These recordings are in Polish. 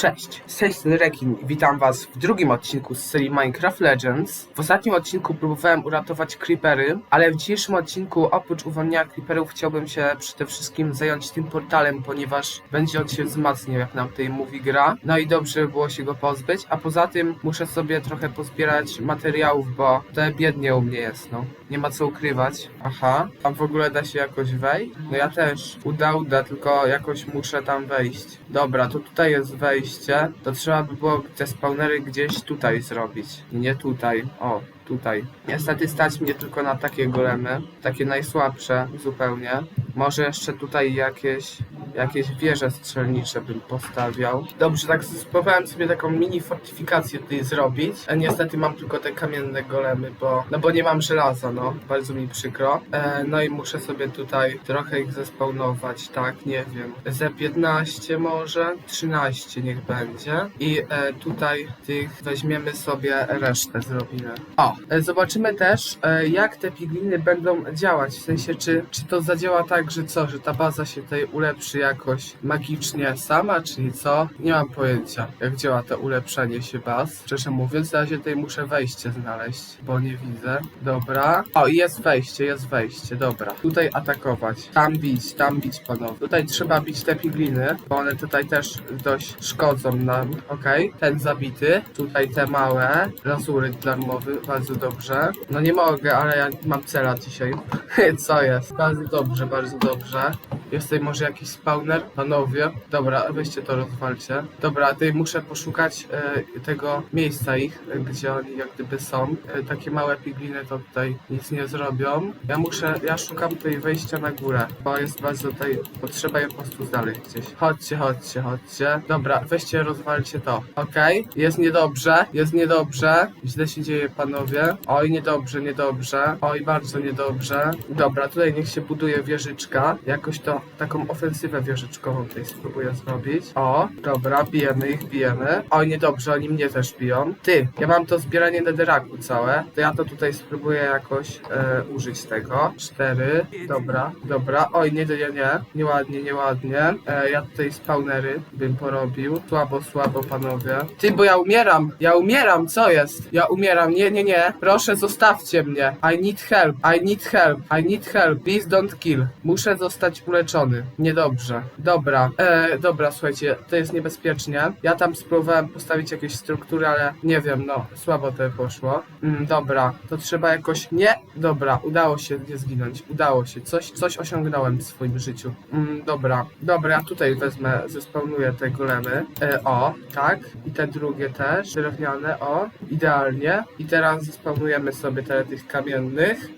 Cześć, z tej strony Rekin witam was w drugim odcinku z serii Minecraft Legends. W ostatnim odcinku próbowałem uratować creepery, ale w dzisiejszym odcinku oprócz uwolnienia creeperów chciałbym się przede wszystkim zająć tym portalem, ponieważ będzie on się wzmacniał jak nam tutaj mówi gra. No i dobrze by było się go pozbyć, a poza tym muszę sobie trochę pozbierać materiałów, bo to biednie u mnie jest, no. Nie ma co ukrywać. Aha, tam w ogóle da się jakoś wejść? No ja też. Uda, uda, tylko jakoś muszę tam wejść. Dobra, to tutaj jest wejście. To trzeba by było te spawnery gdzieś tutaj zrobić. Nie tutaj. O, tutaj. Niestety stać mnie tylko na takie golemy. Takie najsłabsze zupełnie. Może jeszcze tutaj jakieś jakieś wieże strzelnicze bym postawiał. Dobrze, tak spróbowałem sobie taką mini fortyfikację tutaj zrobić. A niestety mam tylko te kamienne golemy, bo no bo nie mam żelaza, no. Bardzo mi przykro. E, no i muszę sobie tutaj trochę ich zespawnować, tak, nie wiem. Ze 15 może, 13 niech będzie. I e, tutaj tych weźmiemy sobie resztę zrobimy. O, e, zobaczymy też e, jak te pigliny będą działać, w sensie czy, czy to zadziała tak, że co, że ta baza się tutaj ulepszy jakoś magicznie sama, czyli co? Nie mam pojęcia, jak działa to ulepszanie się baz. Szczerze mówiąc, na razie tutaj muszę wejście znaleźć, bo nie widzę. Dobra. O, jest wejście, jest wejście, dobra. Tutaj atakować. Tam bić, tam bić panowie. Tutaj trzeba bić te pigliny, bo one tutaj też dość szkodzą nam. Okej, ten zabity. Tutaj te małe. Lazury darmowy, bardzo dobrze. No nie mogę, ale ja mam cela dzisiaj. Co jest? Bardzo dobrze, bardzo dobrze. Jest tutaj może jakiś spawner? Panowie. Dobra, weźcie to rozwalcie. Dobra, tutaj muszę poszukać e, tego miejsca ich, gdzie oni jak gdyby są. E, takie małe pigliny to tutaj nic nie zrobią. Ja muszę, ja szukam tutaj wejścia na górę, bo jest bardzo tutaj, potrzeba je po prostu znaleźć gdzieś. Chodźcie, chodźcie, chodźcie. Dobra, weźcie, rozwalcie to. Okej, jest niedobrze, jest niedobrze. Źle się dzieje, panowie. Oj, niedobrze, niedobrze. Oj, bardzo niedobrze. Dobra, tutaj niech się buduje wieżyczka. Jakoś to, taką ofensywę wieżyczkową tutaj spróbuję zrobić. O, dobra, bijemy ich, bijemy. Oj, niedobrze, oni mnie też biją. Ty, ja mam to zbieranie netherraku całe. To ja to tutaj spróbuję jakoś e, użyć tego. Cztery, dobra, dobra. Oj, nie, nie, nie, nieładnie, nieładnie. E, ja tutaj spawnery bym porobił. Słabo, słabo, panowie. Ty, bo ja umieram, ja umieram, co jest? Ja umieram, nie, nie, nie. Proszę, zostawcie mnie. I need help, I need help, I need help. Please don't kill. Muszę zostać uleczony. Niedobrze. Dobra, e, dobra, słuchajcie, to jest niebezpiecznie. Ja tam spróbowałem postawić jakieś struktury, ale nie wiem, no, słabo to poszło. Mm, dobra, to trzeba jakoś... Nie, dobra, udało się nie zginąć. Udało się, coś, coś osiągnąłem w swoim życiu. Mm, dobra, dobra, ja tutaj wezmę, zespawnuję te golemy. E, o, tak. I te drugie też, drewniane, o, idealnie. I teraz zespawnujemy sobie te tych kamiennych.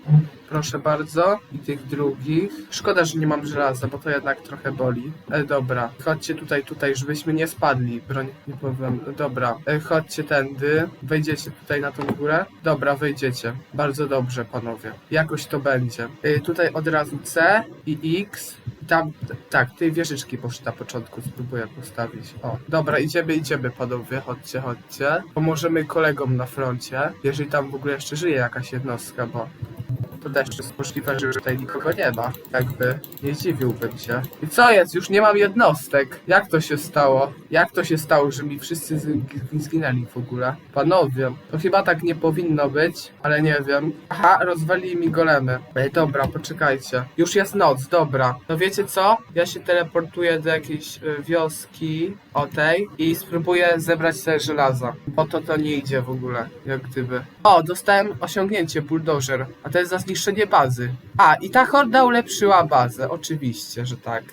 Proszę bardzo. I tych drugich. Szkoda, że nie mam żelaza, bo to jednak trochę boli. E, dobra. Chodźcie tutaj, tutaj, żebyśmy nie spadli. Broń, nie powiem. Dobra. E, chodźcie tędy. Wejdziecie tutaj na tą górę. Dobra, wejdziecie. Bardzo dobrze, panowie. Jakoś to będzie. E, tutaj od razu C i X. Tam, tak, tej wieżyczki poszły na początku, spróbuję postawić. O, dobra, idziemy, idziemy, panowie, chodźcie, chodźcie. Pomożemy kolegom na froncie, jeżeli tam w ogóle jeszcze żyje jakaś jednostka, bo to też jest możliwe, że tutaj nikogo nie ma. Jakby nie dziwiłbym się. I co jest? Już nie mam jednostek. Jak to się stało? Jak to się stało, że mi wszyscy zginęli w ogóle? Panowie, to chyba tak nie powinno być, ale nie wiem. Aha, rozwalili mi golemy. Ej, dobra, poczekajcie. Już jest noc, dobra. No wiecie co? Ja się teleportuję do jakiejś y, wioski o tej i spróbuję zebrać sobie żelaza. Po to to nie idzie w ogóle, jak gdyby. O, dostałem osiągnięcie bulldozer, a to jest za zniszczenie bazy. A, i ta horda ulepszyła bazę, oczywiście, że tak.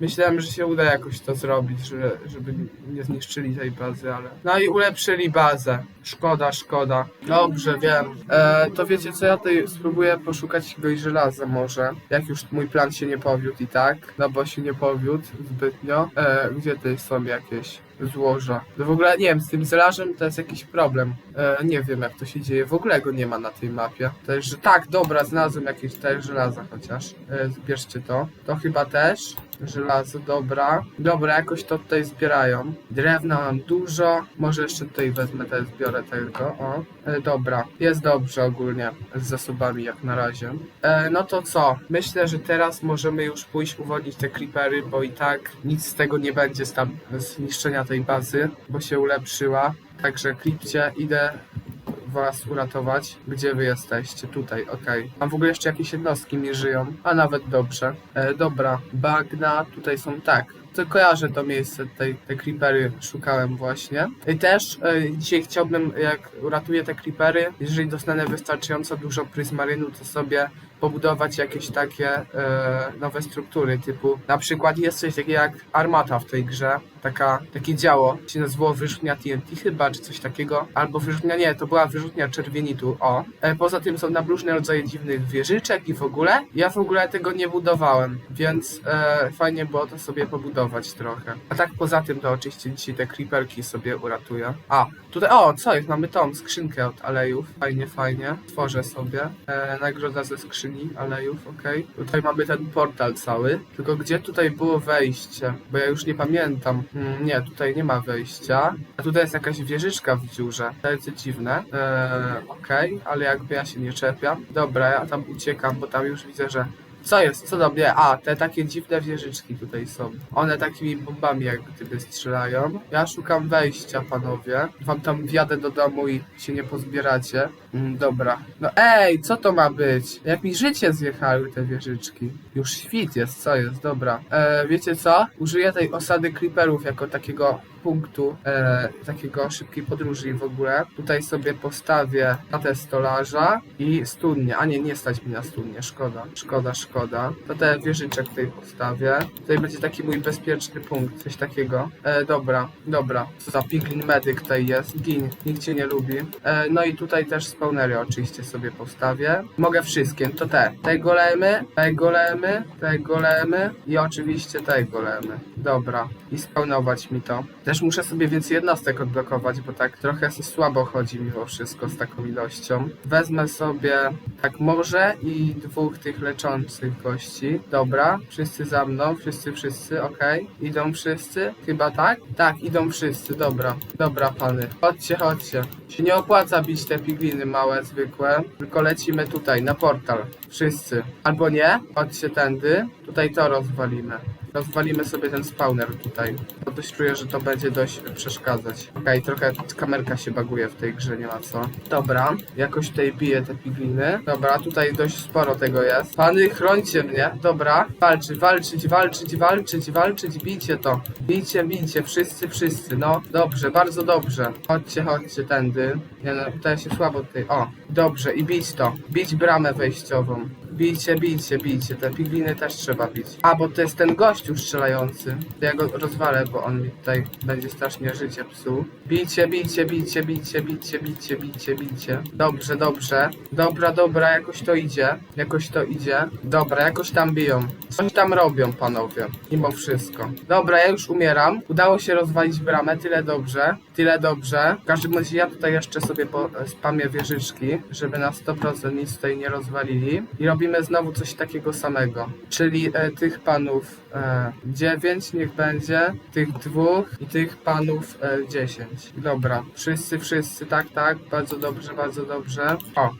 Myślałem, że się uda jakoś to zrobić, że, żeby nie zniszczyli tej bazy, ale... No i ulepszyli bazę. Szkoda, szkoda. Dobrze, wiem. E, to wiecie co, ja tutaj spróbuję poszukać jakiegoś żelaza może. Jak już mój plan się nie powiódł i tak, no bo się nie powiódł zbytnio. E, gdzie tutaj są jakieś złoża? No w ogóle nie wiem, z tym zelarzem to jest jakiś problem. E, nie wiem jak to się dzieje, w ogóle go nie ma na tej mapie. Też, tak, dobra, znalazłem jakieś tutaj żelaza chociaż. E, zbierzcie to. To chyba też. Żelazo, dobra. Dobra, jakoś to tutaj zbierają. Drewna mam dużo. Może jeszcze tutaj wezmę te, zbiorę tego, o. E, dobra, jest dobrze ogólnie z zasobami jak na razie. E, no to co? Myślę, że teraz możemy już pójść uwolnić te creepery, bo i tak nic z tego nie będzie z, tam, z niszczenia tej bazy, bo się ulepszyła. Także klipcie, idę was uratować. Gdzie wy jesteście? Tutaj, okej. Mam w ogóle jeszcze jakieś jednostki mi żyją, a nawet dobrze. E, dobra, bagna, tutaj są tak. To kojarzę to miejsce, tej, te creepery szukałem właśnie. I też e, dzisiaj chciałbym, jak uratuję te creepery, jeżeli dostanę wystarczająco dużo pryzmarynu, to sobie pobudować jakieś takie e, nowe struktury, typu na przykład jest coś takiego jak armata w tej grze, taka, takie działo, się nazywało wyrzutnia TNT chyba, czy coś takiego, albo wyrzutnia, nie, to była wyrzutnia czerwienitu, o. E, poza tym są tam różne rodzaje dziwnych wieżyczek i w ogóle, ja w ogóle tego nie budowałem, więc e, fajnie było to sobie pobudować trochę. A tak poza tym to oczywiście dzisiaj te creeperki sobie uratuję. A, tutaj, o, co jest, mamy tą skrzynkę od alejów, fajnie, fajnie, tworzę sobie, e, nagroda ze skrzyni alejów, okej. Tutaj mamy ten portal cały, tylko gdzie tutaj było wejście, bo ja już nie pamiętam. Mm, nie, tutaj nie ma wejścia, a tutaj jest jakaś wieżyczka w dziurze, to jest dziwne, e, okej, ale jakby ja się nie czepiam. Dobra, ja tam uciekam, bo tam już widzę, że co jest? Co do mnie? A, te takie dziwne wieżyczki tutaj są. One takimi bombami jak gdyby strzelają. Ja szukam wejścia, panowie. Wam tam wjadę do domu i się nie pozbieracie. Mm, dobra. No ej, co to ma być? Jak mi życie zjechały te wieżyczki. Już świt jest, co jest? Dobra. E, wiecie co? Użyję tej osady creeperów jako takiego punktu e, takiego szybkiej podróży w ogóle. Tutaj sobie postawię tatę stolarza i studnię. A nie, nie stać mi na studnię, szkoda. Szkoda, szkoda. To te wieżyczek tutaj postawię. Tutaj będzie taki mój bezpieczny punkt, coś takiego. E, dobra, dobra. Co za piglin medyk tutaj jest. Gin, nikt cię nie lubi. E, no i tutaj też spawnery oczywiście sobie postawię. Mogę wszystkie, to te. Te golemy, te golemy, te golemy i oczywiście te golemy. Dobra. I spawnować mi to. Też muszę sobie więcej jednostek odblokować, bo tak trochę słabo chodzi mimo wszystko z taką ilością. Wezmę sobie tak może i dwóch tych leczących gości. Dobra, wszyscy za mną, wszyscy, wszyscy, okej. Idą wszyscy? Chyba tak? Tak, idą wszyscy, dobra. Dobra, pany. Chodźcie, chodźcie. Się nie opłaca bić te pigliny małe, zwykłe, tylko lecimy tutaj, na portal. Wszyscy. Albo nie, chodźcie tędy. Tutaj to rozwalimy. Rozwalimy sobie ten spawner tutaj. Bo dość czuję, że to będzie dość przeszkadzać. Okej, trochę kamerka się baguje w tej grze, nie ma co. Dobra, jakoś tutaj biję te pigliny. Dobra, tutaj dość sporo tego jest. Pany, chrońcie mnie. Dobra, walczyć, walczyć, walczyć, walczyć, walczyć, bijcie to. Bijcie, bijcie, wszyscy, wszyscy. No, dobrze, bardzo dobrze. Chodźcie, chodźcie tędy. Nie no, tutaj się słabo tutaj. O, dobrze, i bić to. Bić bramę wejściową. Bijcie, bijcie, bijcie. Te pigliny też trzeba bić. A, bo to jest ten gościu strzelający. To ja go rozwalę, bo on mi tutaj będzie strasznie życie psuł. Bijcie, bijcie, bijcie, bijcie, bijcie, bijcie, bijcie, bijcie. Dobrze, dobrze. Dobra, dobra, jakoś to idzie. Jakoś to idzie. Dobra, jakoś tam biją. Coś tam robią, panowie. Mimo wszystko. Dobra, ja już umieram. Udało się rozwalić bramę, tyle dobrze. Tyle dobrze. W każdym razie ja tutaj jeszcze sobie spamię wieżyczki, żeby na 100% nic tutaj nie rozwalili. I robimy znowu coś takiego samego. Czyli e, tych panów e, 9 niech będzie, tych dwóch i tych panów e, 10. Dobra, wszyscy, wszyscy, tak, tak, bardzo dobrze, bardzo dobrze. O,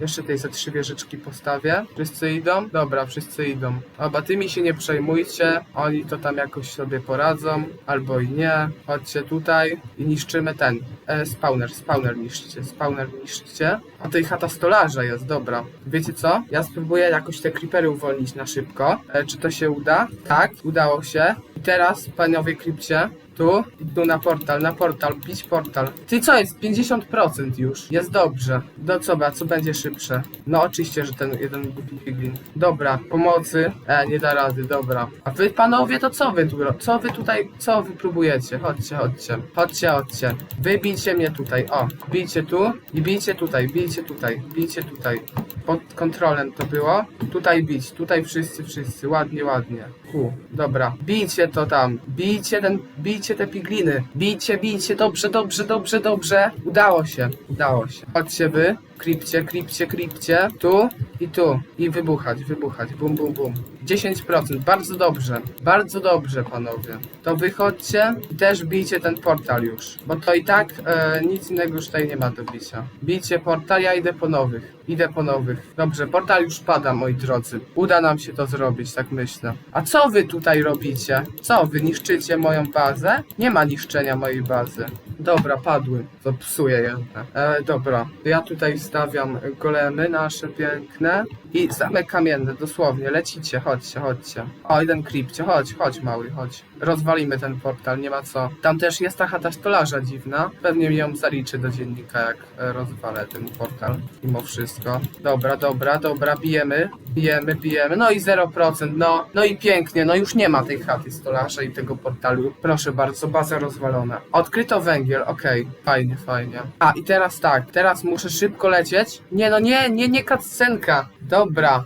jeszcze tej ze trzy wieżyczki postawię. Wszyscy idą? Dobra, wszyscy idą. Oba tymi się nie przejmujcie. Oni to tam jakoś sobie poradzą. Albo i nie. Chodźcie tutaj i niszczymy ten. E, spawner, spawner niszczcie. Spawner niszczcie. A tej chata stolarza jest, dobra. Wiecie co? Ja spróbuję jakoś te creepery uwolnić na szybko. E, czy to się uda? Tak, udało się. I teraz, panowie klipcie, tu i tu na portal, na portal, bić portal. Ty co jest? 50% już. Jest dobrze. Do co, ba, co będzie szybsze? No oczywiście, że ten jeden głupi piglin. Dobra, pomocy. E, nie da rady, dobra. A wy panowie, to co wy tu Co wy tutaj, co wy próbujecie? Chodźcie, chodźcie. Chodźcie, chodźcie. Wy bijcie mnie tutaj, o. Bijcie tu i bijcie tutaj, bijcie tutaj, bijcie tutaj. Pod kontrolem to było. Tutaj bić, tutaj wszyscy, wszyscy. Ładnie, ładnie. Ku, dobra. Bijcie to tam. Bijcie ten, bijcie te pigliny. Bijcie, bijcie, dobrze, dobrze, dobrze, dobrze. Udało się, udało się. Chodźcie wy. Kripcie, kripcie, kripcie. Tu I tu. I wybuchać, wybuchać. Bum, bum, bum. 10%. Bardzo dobrze. Bardzo dobrze, panowie. To wychodźcie i też bijcie ten portal już. Bo to i tak e, nic innego już tutaj nie ma do bicia. Bijcie portal, ja idę po nowych. Idę po nowych. Dobrze, portal już pada, moi drodzy. Uda nam się to zrobić, tak myślę. A co wy tutaj robicie? Co, wy niszczycie moją bazę? Nie ma niszczenia mojej bazy. Dobra, padły. To psuje jedne. E, dobra, ja tutaj stawiam golemy nasze piękne i zamek kamienny, dosłownie. Lecicie, chodźcie, chodźcie. O, jeden creepcie, chodź, chodź mały, chodź. Rozwalimy ten portal, nie ma co. Tam też jest ta chata stolarza dziwna. Pewnie mi ją zaliczy do dziennika, jak e, rozwalę ten portal. Mimo wszystko. Dobra, dobra, dobra, bijemy. Bijemy, bijemy. No i 0%, no. No i pięknie, no już nie ma tej chaty stolarza i tego portalu. Proszę bardzo, baza rozwalona. Odkryto węgiel, okej. Fajnie, fajnie. A, i teraz tak, teraz muszę szybko lecieć. Nie, no nie, nie, nie cutscenka. Dobra,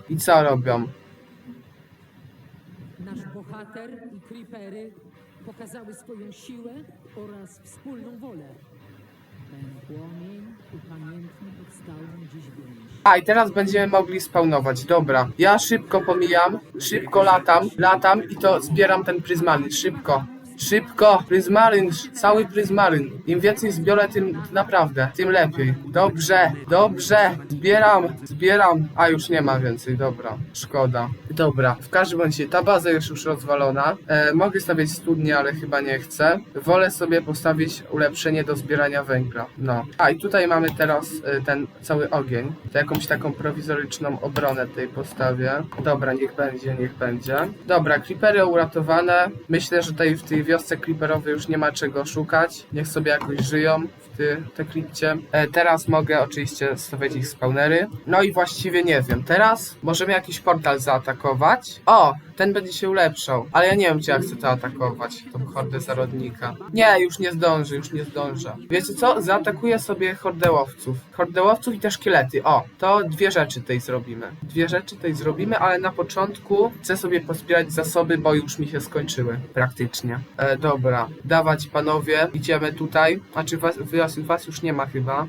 i co robią? Nasz bohater i creepery pokazały swoją siłę oraz wspólną wolę. Ten płomień upamiętni podstałą dziś więź. A i teraz będziemy mogli spawnować. Dobra. Ja szybko pomijam, szybko latam, latam i to zbieram ten pryzmalin. Szybko. Szybko, pryzmaryn, cały pryzmaryn. Im więcej zbiorę, tym naprawdę, tym lepiej. Dobrze, dobrze, zbieram, zbieram. A już nie ma więcej, dobra, szkoda. Dobra, w każdym razie ta baza jest już rozwalona. E, mogę stawiać studnię, ale chyba nie chcę. Wolę sobie postawić ulepszenie do zbierania węgla. No. A i tutaj mamy teraz e, ten cały ogień. To jakąś taką prowizoryczną obronę tej postawię. Dobra, niech będzie, niech będzie. Dobra, creepery uratowane. Myślę, że tutaj w tej wiosce creeperowej już nie ma czego szukać. Niech sobie jakoś żyją w te klipcie. E, teraz mogę oczywiście stawiać ich spawnery. No i właściwie nie wiem. Teraz możemy jakiś portal zaatakować. O! Ten będzie się ulepszał. Ale ja nie wiem, czy ja chcę to atakować. Tą hordę zarodnika. Nie, już nie zdąży, już nie zdążę. Wiecie co? Zaatakuję sobie hordę łowców. Hordę łowców i te szkielety. O! To dwie rzeczy tej zrobimy. Dwie rzeczy tej zrobimy, ale na początku chcę sobie pozbierać zasoby, bo już mi się skończyły. Praktycznie. E, dobra. Dawać panowie. Idziemy tutaj. Znaczy was, was, was już nie ma chyba.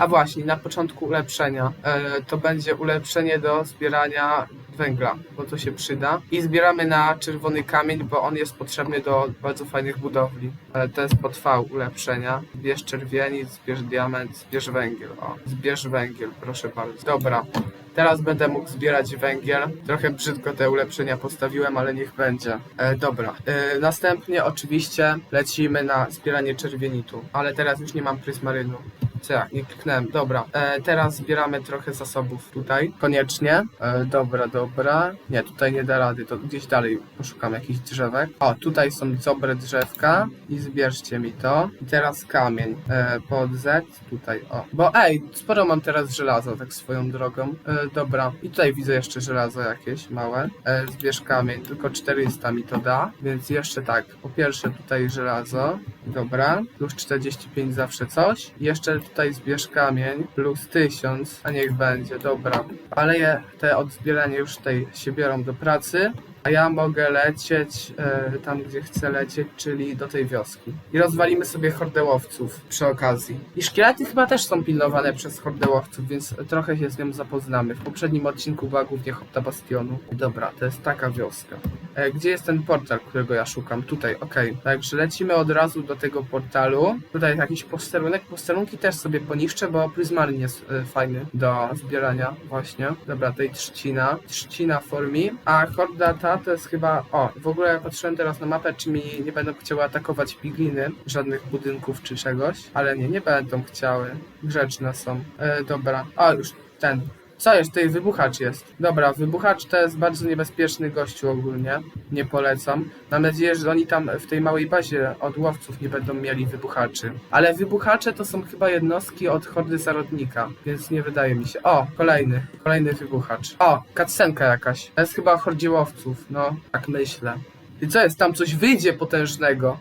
A właśnie, na początku ulepszenia. E, to będzie ulepszenie do zbierania węgla, bo to się przyda. I zbieramy na czerwony kamień, bo on jest potrzebny do bardzo fajnych budowli. Ale to jest potrwał ulepszenia. Zbierz czerwienic, zbierz diament, zbierz węgiel. O, zbierz węgiel, proszę bardzo. Dobra. Teraz będę mógł zbierać węgiel. Trochę brzydko te ulepszenia postawiłem, ale niech będzie. E, dobra. E, następnie oczywiście lecimy na zbieranie czerwienitu. Ale teraz już nie mam prysmarynu. Ja? Nie kliknąłem. Dobra. E, teraz zbieramy trochę zasobów tutaj. Koniecznie. E, dobra, dobra. Nie, tutaj nie da rady. To gdzieś dalej poszukam jakichś drzewek. O, tutaj są dobre drzewka. I zbierzcie mi to. I teraz kamień. E, pod Z. Tutaj, o. Bo ej, sporo mam teraz żelaza, tak swoją drogą. E, dobra. I tutaj widzę jeszcze żelazo jakieś małe. E, zbierz kamień. Tylko 400 mi to da. Więc jeszcze tak. Po pierwsze tutaj żelazo. Dobra. Plus 45 zawsze coś. Jeszcze tutaj zbierz kamień. Plus 1000. A niech będzie. Dobra. Ale je, te odzbieranie już tutaj się biorą do pracy. A ja mogę lecieć e, tam, gdzie chcę lecieć, czyli do tej wioski. I rozwalimy sobie hordełowców przy okazji. I szkielety chyba też są pilnowane przez hordełowców, więc trochę się z nią zapoznamy. W poprzednim odcinku była głównie Hopta Bastionu. Dobra, to jest taka wioska. E, gdzie jest ten portal, którego ja szukam? Tutaj, okej. Także lecimy od razu do tego portalu. Tutaj jest jakiś posterunek. Posterunki też sobie poniszczę, bo Prismaryn jest e, fajny do zbierania właśnie. Dobra, tutaj trzcina. Trzcina formi. A horda ta to jest chyba... O, w ogóle patrzyłem teraz na mapę, czy mi nie będą chciały atakować pigliny. Żadnych budynków czy czegoś. Ale nie, nie będą chciały. Grzeczne są. E, dobra. O, już ten. Co jest? Tutaj wybuchacz jest. Dobra, wybuchacz to jest bardzo niebezpieczny gościu ogólnie. Nie polecam. Mam nadzieję, że oni tam w tej małej bazie od łowców nie będą mieli wybuchaczy. Ale wybuchacze to są chyba jednostki od hordy zarodnika, więc nie wydaje mi się. O, kolejny. Kolejny wybuchacz. O, kacsenka jakaś. To jest chyba o hordzie łowców. No, tak myślę. I co jest? Tam coś wyjdzie potężnego.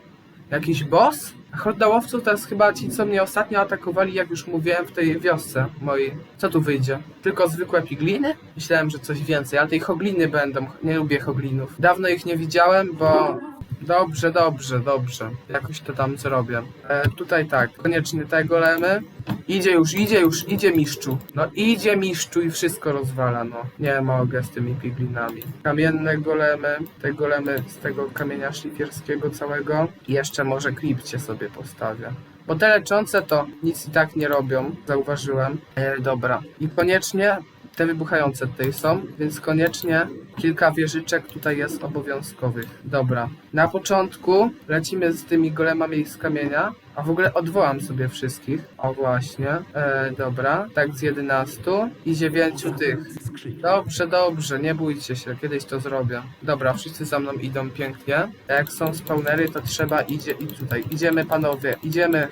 Jakiś boss? A Horda łowców to jest chyba ci, co mnie ostatnio atakowali, jak już mówiłem, w tej wiosce mojej. Co tu wyjdzie? Tylko zwykłe pigliny? Myślałem, że coś więcej, ale tej hogliny będą. Nie lubię hoglinów. Dawno ich nie widziałem, bo... Dobrze, dobrze, dobrze. Jakoś to tam zrobię. E, tutaj tak, koniecznie te golemy. Idzie już, idzie już, idzie mistrzu. No idzie mistrzu i wszystko rozwala, no. Nie mogę z tymi piglinami. Kamienne golemy, te golemy z tego kamienia szlifierskiego całego. I jeszcze może klipcie sobie postawię. Bo te leczące to nic i tak nie robią, zauważyłem. E, dobra. I koniecznie te wybuchające tutaj są, więc koniecznie kilka wieżyczek tutaj jest obowiązkowych. Dobra. Na początku lecimy z tymi golemami z kamienia. A w ogóle odwołam sobie wszystkich. O właśnie. E, dobra. Tak z 11 i 9 tych. Dobrze, dobrze, nie bójcie się, kiedyś to zrobię. Dobra, wszyscy za mną idą pięknie. Jak są spawnery, to trzeba idzie i tutaj. Idziemy panowie, idziemy.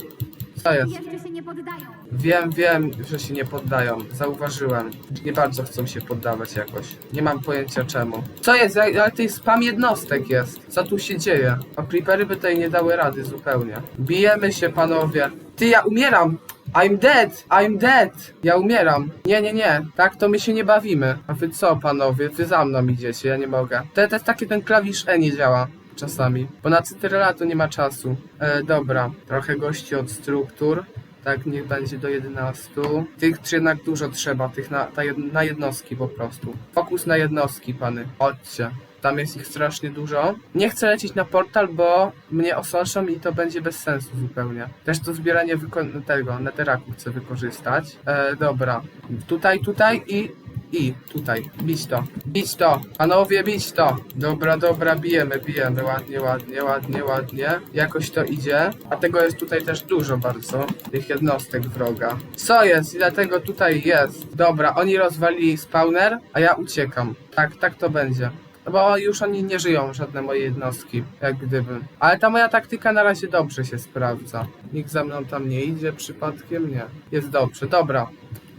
Co jest? Jeszcze się nie poddają. Wiem, wiem, że się nie poddają. Zauważyłem. Nie bardzo chcą się poddawać jakoś. Nie mam pojęcia czemu. Co jest? Ale to spam jednostek jest. Co tu się dzieje? A creepery by tutaj nie dały rady zupełnie. Bijemy się, panowie. Ty, ja umieram! I'm dead! I'm dead! Ja umieram. Nie, nie, nie. Tak to my się nie bawimy. A wy co, panowie? Wy za mną idziecie, ja nie mogę. To, to jest taki ten klawisz E nie działa czasami. Bo na Cytryla to nie ma czasu. E, dobra. Trochę gości od struktur. Tak, niech będzie do 11. Tych jednak dużo trzeba, tych na, na jednostki po prostu. Fokus na jednostki, pany. Chodźcie. Tam jest ich strasznie dużo. Nie chcę lecieć na portal, bo mnie osąszą i to będzie bez sensu zupełnie. Też to zbieranie tego, neteraku chcę wykorzystać. E, dobra. Tutaj, tutaj i i tutaj, bić to, bić to, panowie, bić to. Dobra, dobra, bijemy, bijemy, ładnie, ładnie, ładnie, ładnie. Jakoś to idzie. A tego jest tutaj też dużo bardzo, tych jednostek wroga. Co jest? I dlatego tutaj jest. Dobra, oni rozwalili spawner, a ja uciekam. Tak, tak to będzie. No bo już oni nie żyją, żadne moje jednostki, jak gdyby. Ale ta moja taktyka na razie dobrze się sprawdza. Nikt za mną tam nie idzie przypadkiem, nie. Jest dobrze, dobra.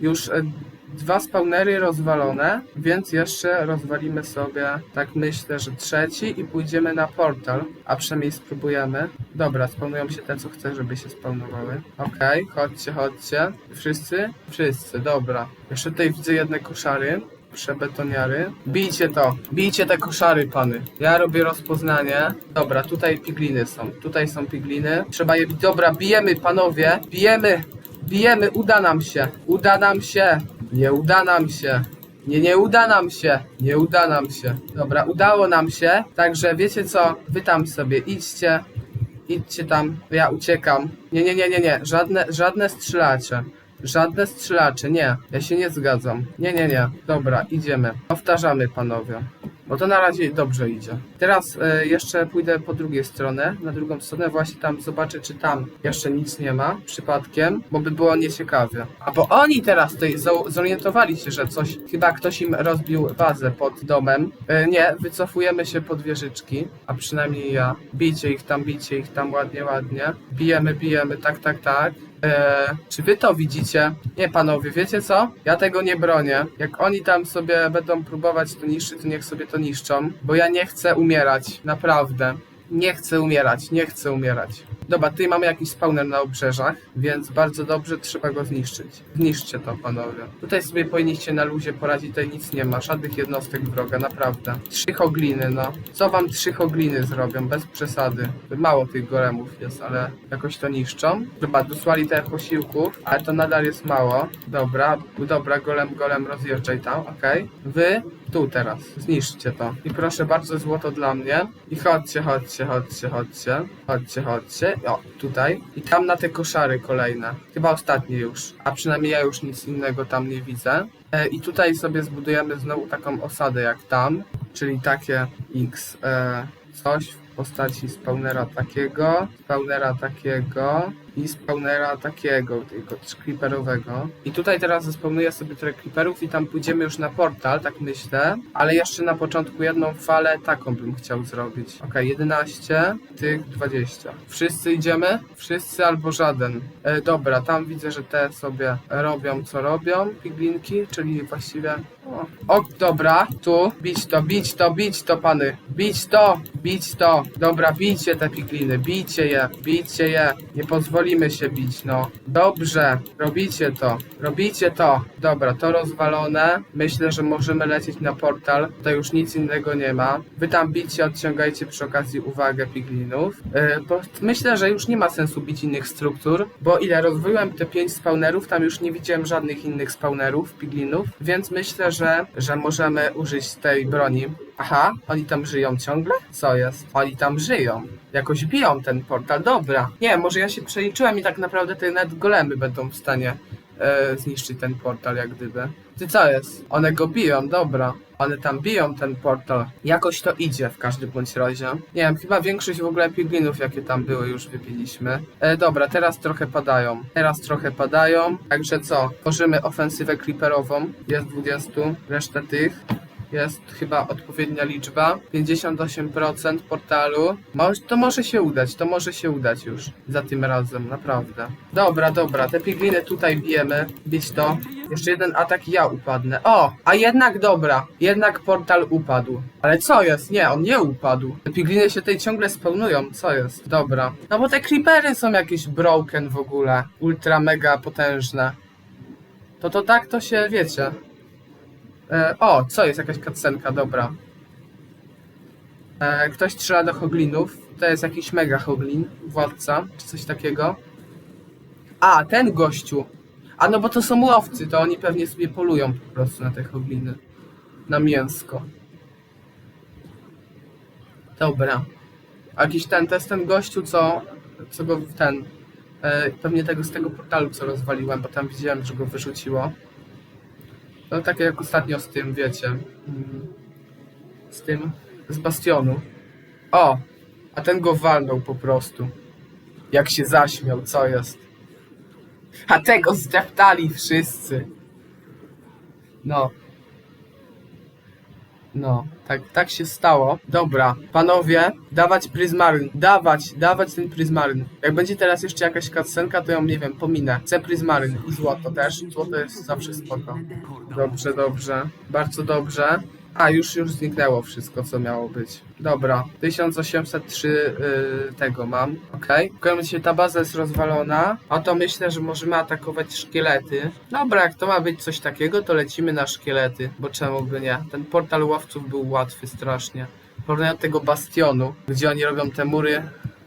Już e, dwa spawnery rozwalone, więc jeszcze rozwalimy sobie, tak myślę, że trzeci i pójdziemy na portal, a przynajmniej spróbujemy. Dobra, spawnują się te, co chcę, żeby się spawnowały. Okej, chodźcie, chodźcie. Wszyscy? Wszyscy, dobra. Jeszcze tutaj widzę jedne koszary. Przebetoniary. Bijcie to, bijcie te koszary, pany. Ja robię rozpoznanie. Dobra, tutaj pigliny są. Tutaj są pigliny. Trzeba je. Dobra, bijemy, panowie. Bijemy. Bijemy, uda nam się. Uda nam się. Nie uda nam się. Nie, nie uda nam się. Nie uda nam się. Dobra, udało nam się. Także wiecie co? Wy tam sobie idźcie. Idźcie tam. Ja uciekam. Nie, nie, nie, nie, nie. Żadne, żadne strzelacze. Żadne strzelacze, nie. Ja się nie zgadzam. Nie, nie, nie. Dobra, idziemy. Powtarzamy, panowie. Bo to na razie dobrze idzie. Teraz e, jeszcze pójdę po drugiej stronę, na drugą stronę, właśnie tam zobaczę, czy tam jeszcze nic nie ma przypadkiem, bo by było nieciekawie. A bo oni teraz tutaj zo- zorientowali się, że coś, chyba ktoś im rozbił bazę pod domem. E, nie, wycofujemy się pod wieżyczki, a przynajmniej ja. Bijcie ich tam, bijcie ich tam ładnie, ładnie. Bijemy, bijemy, tak, tak, tak. Eee, czy wy to widzicie? Nie, panowie, wiecie co? Ja tego nie bronię. Jak oni tam sobie będą próbować to niszczyć, to niech sobie to niszczą, bo ja nie chcę umierać, naprawdę. Nie chcę umierać, nie chcę umierać. Dobra, tutaj mamy jakiś spawner na obrzeżach, więc bardzo dobrze trzeba go zniszczyć. Zniszczcie to, panowie. Tutaj sobie powinniście na luzie poradzić, tutaj nic nie ma, żadnych jednostek wroga, naprawdę. Trzy hogliny, no. Co wam trzy hogliny zrobią, bez przesady. Mało tych golemów jest, ale jakoś to niszczą. Dobra, dosłali te posiłków, ale to nadal jest mało. Dobra, dobra, golem, golem, rozjeżdżaj tam, okej. Wy tu teraz. Zniszczcie to. I proszę bardzo, złoto dla mnie. I chodźcie, chodźcie, chodźcie, chodźcie. Chodźcie, chodźcie. O, tutaj. I tam na te koszary kolejne. Chyba ostatnie już. A przynajmniej ja już nic innego tam nie widzę. E, I tutaj sobie zbudujemy znowu taką osadę jak tam. Czyli takie X. E, coś w postaci spawnera takiego, spawnera takiego i spawnera takiego, tego creeperowego. I tutaj teraz zespawnuję sobie trochę creeperów i tam pójdziemy już na portal, tak myślę. Ale jeszcze na początku jedną falę taką bym chciał zrobić. Ok, 11, tych 20. Wszyscy idziemy? Wszyscy albo żaden. E, dobra, tam widzę, że te sobie robią co robią, piglinki, czyli właściwie... O, o dobra, tu, bić to, bić to, bić to, pany. Bić to, bić to. dobra, bijcie te pigliny, bijcie je, bijcie je. Nie pozwolimy się bić, no. Dobrze, robicie to, robicie to. Dobra, to rozwalone. Myślę, że możemy lecieć na portal. Tutaj już nic innego nie ma. Wy tam bicie, odciągajcie przy okazji uwagę piglinów. Yy, myślę, że już nie ma sensu bić innych struktur, bo ile rozwoiłem te pięć spawnerów, tam już nie widziałem żadnych innych spawnerów, piglinów, więc myślę, że, że możemy użyć tej broni. Aha, oni tam żyją ciągle? Co jest? Oni tam żyją. Jakoś biją ten portal, dobra. Nie, może ja się przeliczyłem i tak naprawdę te net golemy będą w stanie e, zniszczyć ten portal, jak gdyby. Ty co jest? One go biją, dobra. One tam biją ten portal. Jakoś to idzie w każdym bądź razie. Nie wiem, chyba większość w ogóle piglinów, jakie tam były, już wybiliśmy. E, dobra, teraz trochę padają. Teraz trochę padają. Także co? Tworzymy ofensywę creeperową. Jest 20, resztę tych. Jest chyba odpowiednia liczba. 58% portalu. To może się udać, to może się udać już. Za tym razem, naprawdę. Dobra, dobra, te pigliny tutaj bijemy. Bić to. Jeszcze jeden atak ja upadnę. O, a jednak dobra. Jednak portal upadł. Ale co jest? Nie, on nie upadł. Te pigliny się tutaj ciągle spełnują. Co jest? Dobra. No bo te creepery są jakieś broken w ogóle. Ultra mega potężne. To to tak to się wiecie. E, o, co jest? Jakaś cutscenka, dobra. E, ktoś strzela do hoglinów. To jest jakiś mega hoglin, władca, czy coś takiego. A, ten gościu. A no bo to są łowcy, to oni pewnie sobie polują po prostu na te hogliny. Na mięsko. Dobra. A jakiś ten, to jest ten gościu, co, co go ten... E, pewnie tego z tego portalu, co rozwaliłem, bo tam widziałem, że go wyrzuciło. No takie jak ostatnio z tym, wiecie. mm, Z tym, z Bastionu. O! A ten go walnął po prostu. Jak się zaśmiał, co jest? A tego zdeptali wszyscy. No. No, tak, tak się stało. Dobra, panowie, dawać pryzmaryn. Dawać, dawać ten pryzmaryn. Jak będzie teraz jeszcze jakaś cutscenka, to ją, nie wiem, pominę. Chcę pryzmaryn i złoto też. Złoto jest zawsze spoko. Dobrze, dobrze. Bardzo dobrze. A, już, już zniknęło wszystko, co miało być. Dobra, 1803 yy, tego mam, okej. Każdym razie ta baza jest rozwalona, a to myślę, że możemy atakować szkielety. Dobra, jak to ma być coś takiego, to lecimy na szkielety, bo czemu by nie? Ten portal łowców był łatwy strasznie. W porównaniu do tego bastionu, gdzie oni robią te mury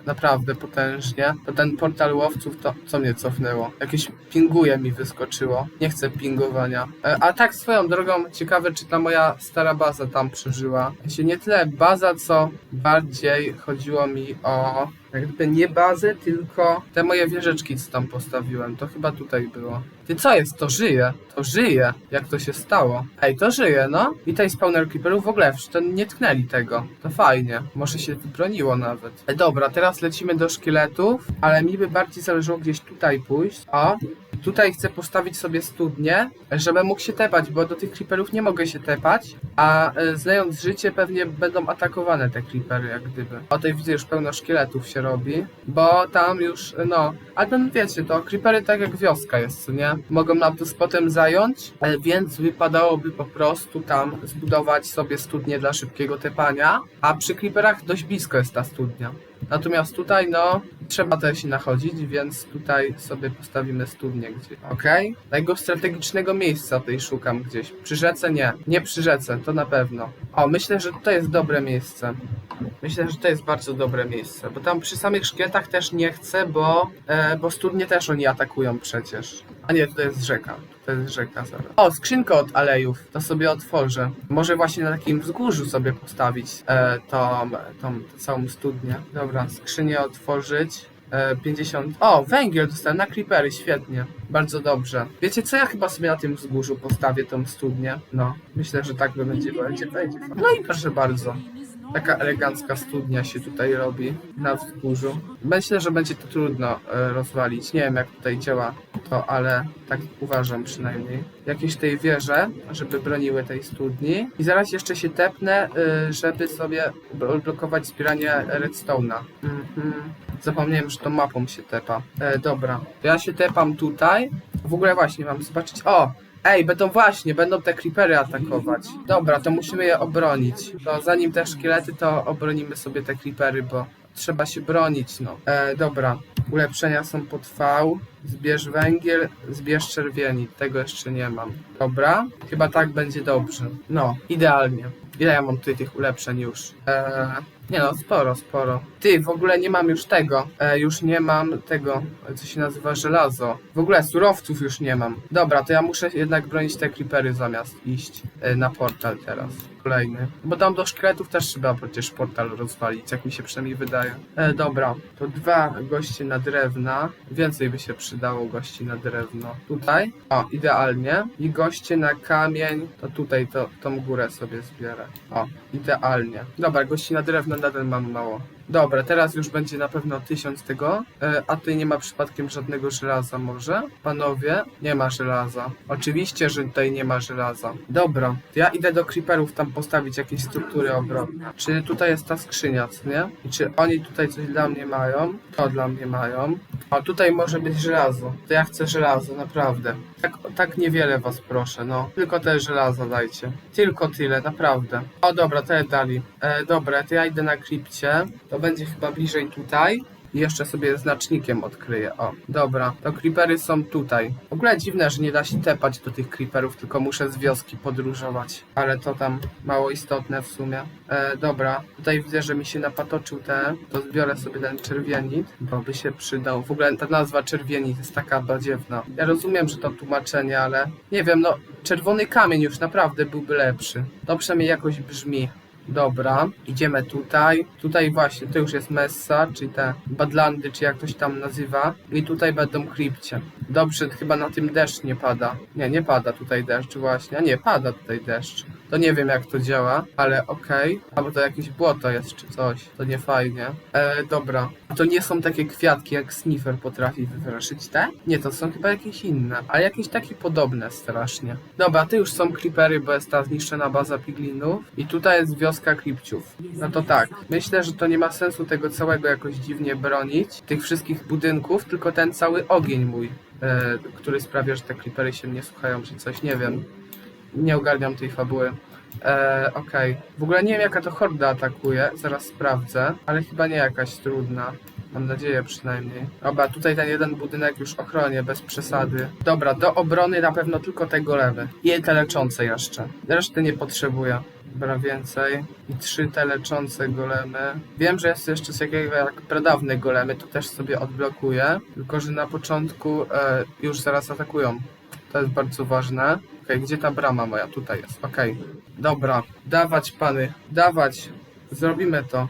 naprawdę potężnie, to ten portal łowców to co mnie cofnęło? Jakieś pinguje mi wyskoczyło. Nie chcę pingowania. E, A tak swoją drogą, ciekawe czy ta moja stara baza tam przeżyła. Się nie tyle baza, co bardziej chodziło mi o jak gdyby nie bazę, tylko te moje wieżyczki, co tam postawiłem. To chyba tutaj było. Ty co jest? To żyje. To żyje. Jak to się stało? Ej, to żyje, no. I tej spawner creeperów w ogóle to nie tknęli tego. To fajnie. Może się wybroniło nawet. E, dobra, teraz lecimy do szkieletów, ale mi by bardziej zależało gdzieś tutaj pójść. O, Tutaj chcę postawić sobie studnię, żeby mógł się tepać, bo do tych creeperów nie mogę się tepać, a e, znając życie pewnie będą atakowane te creepery jak gdyby. O tutaj widzę już pełno szkieletów się robi, bo tam już, no, ale ten wiecie, to creepery tak jak wioska jest, nie? Mogą nam to spotem zająć, e, więc wypadałoby po prostu tam zbudować sobie studnię dla szybkiego tepania, a przy creeperach dość blisko jest ta studnia. Natomiast tutaj, no, trzeba też się nachodzić, więc tutaj sobie postawimy studnię gdzieś. Okej? Tego strategicznego miejsca tutaj szukam gdzieś. Przy rzece nie. Nie przy rzece, to na pewno. O, myślę, że tutaj jest dobre miejsce. Myślę, że to jest bardzo dobre miejsce, bo tam przy samych szkieletach też nie chcę, bo, e, bo studnie też oni atakują przecież. A nie, tutaj jest rzeka. To jest rzeka zaraz. O, skrzynka od alejów. To sobie otworzę. Może właśnie na takim wzgórzu sobie postawić e, tą, tą całą studnię. Dobra, skrzynię otworzyć. E, 50. O, węgiel dostałem na creepery, świetnie. Bardzo dobrze. Wiecie co, ja chyba sobie na tym wzgórzu postawię tą studnię. No, myślę, że tak będzie, będzie, będzie. No i proszę bardzo. Taka elegancka studnia się tutaj robi na wzgórzu. Myślę, że będzie to trudno e, rozwalić. Nie wiem jak tutaj działa to, ale tak uważam przynajmniej. Jakieś tej wieże, żeby broniły tej studni. I zaraz jeszcze się tepnę, y, żeby sobie odblokować zbieranie redstone'a. Mhm. Zapomniałem, że tą mapą się tepa. E, dobra, to ja się tepam tutaj. W ogóle właśnie mam zobaczyć. O! Ej, będą właśnie, będą te creepery atakować. Dobra, to musimy je obronić. To zanim te szkielety, to obronimy sobie te creepery, bo trzeba się bronić, no. E, dobra, ulepszenia są pod V. Zbierz węgiel, zbierz czerwieni. Tego jeszcze nie mam. Dobra, chyba tak będzie dobrze. No, idealnie. Ile ja mam tutaj tych ulepszeń już? E, nie no, sporo, sporo. Ty, w ogóle nie mam już tego. E, już nie mam tego, co się nazywa żelazo. W ogóle surowców już nie mam. Dobra, to ja muszę jednak bronić te creepery zamiast iść e, na portal teraz. Kolejny. Bo tam do szkieletów też trzeba przecież portal rozwalić, jak mi się przynajmniej wydaje. E, dobra, to dwa goście na drewna. Więcej by się przydało gości na drewno. Tutaj. O, idealnie. I goście na kamień. To tutaj to, tą górę sobie zbierę. O, idealnie. Dobra, gości na drewno nadal mam mało. Dobra, teraz już będzie na pewno tysiąc tego. E, a tutaj nie ma przypadkiem żadnego żelaza może? Panowie, nie ma żelaza. Oczywiście, że tutaj nie ma żelaza. Dobra, ja idę do creeperów tam postawić jakieś struktury obronne. Czy tutaj jest ta skrzynia, co nie? I czy oni tutaj coś dla mnie mają? To dla mnie mają. O, tutaj może być żelazo. To ja chcę żelazo, naprawdę. Tak, tak niewiele was proszę, no. Tylko te żelazo dajcie. Tylko tyle, naprawdę. O, dobra, te dali. E, dobra, to ja idę na krypcie. To będzie chyba bliżej tutaj. I jeszcze sobie znacznikiem odkryję. O, dobra. To creepery są tutaj. W ogóle dziwne, że nie da się tepać do tych creeperów, tylko muszę z wioski podróżować. Ale to tam mało istotne w sumie. E, dobra, tutaj widzę, że mi się napatoczył ten. To zbiorę sobie ten czerwienit, bo by się przydał. W ogóle ta nazwa czerwienit jest taka badziewna. Ja rozumiem, że to tłumaczenie, ale nie wiem, no czerwony kamień już naprawdę byłby lepszy. To przynajmniej jakoś brzmi. Dobra, idziemy tutaj. Tutaj właśnie, to już jest Messa, czyli te Badlandy, czy jak to się tam nazywa. I tutaj będą krypcie. Dobrze, chyba na tym deszcz nie pada. Nie, nie pada tutaj deszcz właśnie. A nie, pada tutaj deszcz. To nie wiem jak to działa, ale okej. Albo to jakieś błoto jest czy coś. To nie fajnie. E, dobra. To nie są takie kwiatki jak Sniffer potrafi wywyrażyć te? Nie, to są chyba jakieś inne. Ale jakieś takie podobne strasznie. Dobra, to już są creepery, bo jest ta zniszczona baza piglinów. I tutaj jest wioska creepciów. No to tak. Myślę, że to nie ma sensu tego całego jakoś dziwnie bronić. Tych wszystkich budynków, tylko ten cały ogień mój. E, który sprawia, że te creepery się nie słuchają, czy coś, nie wiem. Nie ogarniam tej fabuły. E, Okej. W ogóle nie wiem jaka to horda atakuje, zaraz sprawdzę, ale chyba nie jakaś trudna. Mam nadzieję przynajmniej. Dobra, tutaj ten jeden budynek już ochronię, bez przesady. Dobra, do obrony na pewno tylko te golemy. I te leczące jeszcze. Reszty nie potrzebuję. Dobra, więcej. I trzy te leczące golemy. Wiem, że jest jeszcze takiego jak pradawne golemy, to też sobie odblokuję. Tylko, że na początku e, już zaraz atakują. To jest bardzo ważne. Okej, gdzie ta brama moja? Tutaj jest. Okej. Dobra, dawać pany, dawać. Zrobimy to.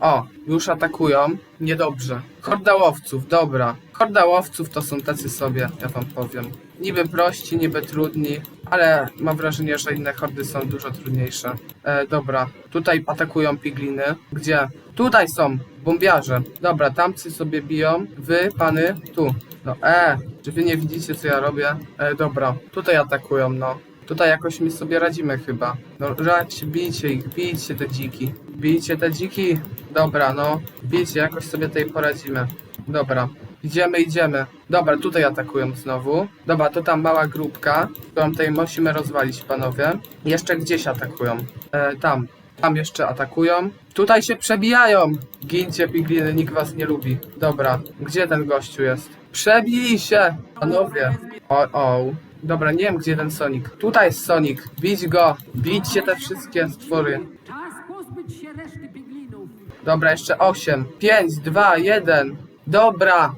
O, już atakują. Niedobrze. Horda łowców, dobra. Horda łowców to są tacy sobie, ja wam powiem. Niby prości, niby trudni, ale mam wrażenie, że inne hordy są dużo trudniejsze. E, dobra, tutaj atakują pigliny. Gdzie? Tutaj są bombiarze. Dobra, tamcy sobie biją. Wy, pany, tu. No, e, czy wy nie widzicie, co ja robię? E, dobra, tutaj atakują, no. Tutaj jakoś my sobie radzimy chyba. No, radź, bijcie ich, bijcie te dziki. Bijcie te dziki. Dobra, no. Bijcie, jakoś sobie tutaj poradzimy. Dobra. Idziemy, idziemy. Dobra, tutaj atakują znowu. Dobra, to tam mała grupka, którą tutaj musimy rozwalić, panowie. Jeszcze gdzieś atakują. E, tam. Tam jeszcze atakują. Tutaj się przebijają! Gincie, pigliny, nikt was nie lubi. Dobra, gdzie ten gościu jest? Przebij się! Panowie. O, o. Dobra, nie wiem gdzie ten Sonic. Tutaj jest Sonic. Bić go! Bićcie te wszystkie stwory. Czas pozbyć się reszty piglinów. Dobra, jeszcze 8. 5, 2, 1. Dobra!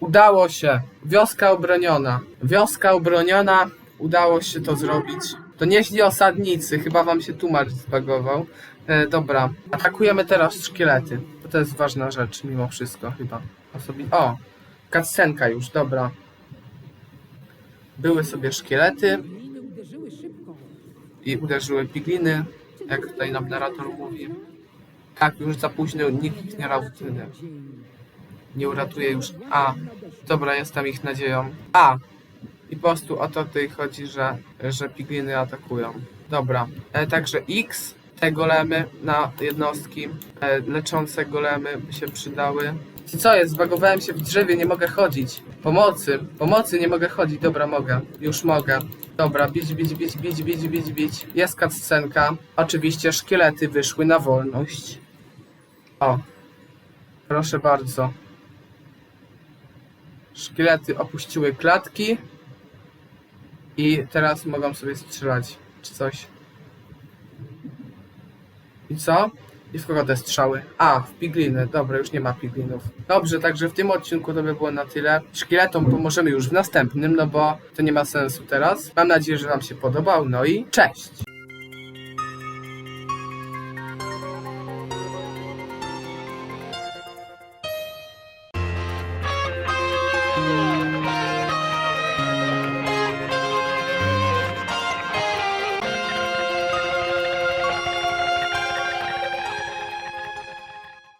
Udało się. Wioska obroniona. Wioska obroniona. Udało się to zrobić. To nieźli osadnicy. Chyba wam się tłumacz zbagował. E, dobra. Atakujemy teraz szkielety. To jest ważna rzecz mimo wszystko chyba. Osobi o! Cutscenka już, dobra. Były sobie szkielety i uderzyły pigliny, jak tutaj nam narrator mówi. Tak, już za późno, nikt ich nie ratuje. Nie uratuje już. A, dobra, jestem ich nadzieją. A, i po prostu o to tutaj chodzi, że, że pigliny atakują. Dobra, e, także X, te golemy na jednostki, e, leczące golemy by się przydały. I co jest? Zbagowałem się w drzewie, nie mogę chodzić. Pomocy, pomocy, nie mogę chodzić. Dobra, mogę. Już mogę. Dobra, bić, bić, bić, bić, bić, bić, bić. Jest cutscenka. Oczywiście szkielety wyszły na wolność. O. Proszę bardzo. Szkielety opuściły klatki. I teraz mogą sobie strzelać. Czy coś. I co? I w kogo te strzały? A, w pigliny. Dobra, już nie ma piglinów. Dobrze, także w tym odcinku to by było na tyle. Szkieletom pomożemy już w następnym, no bo to nie ma sensu teraz. Mam nadzieję, że Wam się podobał. No i cześć!